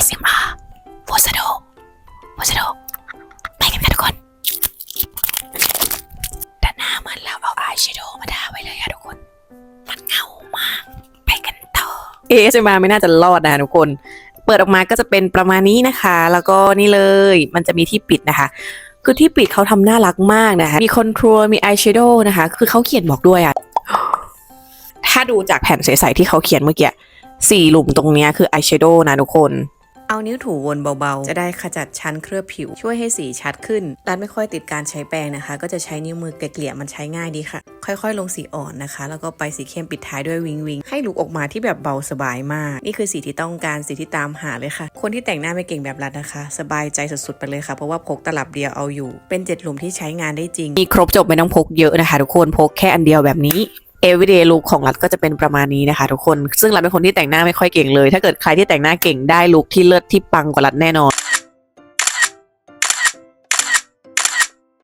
ASMR โวซาโดโวซาโดไปกันค่ะทุกคนด้านหน้าเหมือนเราเอาอายแชโดว์มาทาไว้เลยค่ะทุกคน มันเงามาก ไปกันต่อ ASMR ไม่น่าจะรอดนะทุกคน เปิดออกมาก็จะเป็นประมาณนี้นะคะ แล้วก็นี่เลย มันจะมีที่ปิดนะคะคือที่ปิดเขาทำน่ารักมากนะคะ มีคอนโทรลมีอายแชโดว์นะคะ คือเขาเขียนบอกด้วยอะถ้าดูจากแผ่นใสๆที่เขาเขียนเมื่อกี้สี่หลุมตรงนี้คืออายแชโดว์นะทุกคน เอานิ้วถูวนเบาๆ จะได้ขจัดชั้นเคลือบผิว ช่วยให้สีชัดขึ้นรัดไม่ค่อยติดการใช้แปรงนะคะ ก็จะใช้นิ้วมือเกลี่ยมันใช้ง่ายดีค่ะ ค่อยๆ ลงสีอ่อนนะคะ แล้วก็ไปสีเข้มปิดท้ายด้วยวิงวิงให้ลุกออกมาที่แบบเบาสบายมาก นี่คือสีที่ต้องการสีที่ตามหาเลยค่ะ คนที่แต่งหน้าไม่เก่งแบบรัดนะคะ สบายใจสุดๆไปเลยค่ะ เพราะว่าพกตลับเดียวเอาอยู่ เป็นเจ็ดหลุมที่ใช้งานได้จริง มีครบจบไม่ต้องพกเยอะนะคะ ทุกคนพกแค่อันเดียวแบบนี้ everyday look ของรัฐก็จะเป็นประมาณนี้นะคะทุกคน ซึ่งรัฐเป็นคนที่แต่งหน้าไม่ค่อยเก่งเลย ถ้าเกิดใครที่แต่งหน้าเก่งได้ลุคที่เลิศที่ปังกว่ารัฐแน่นอน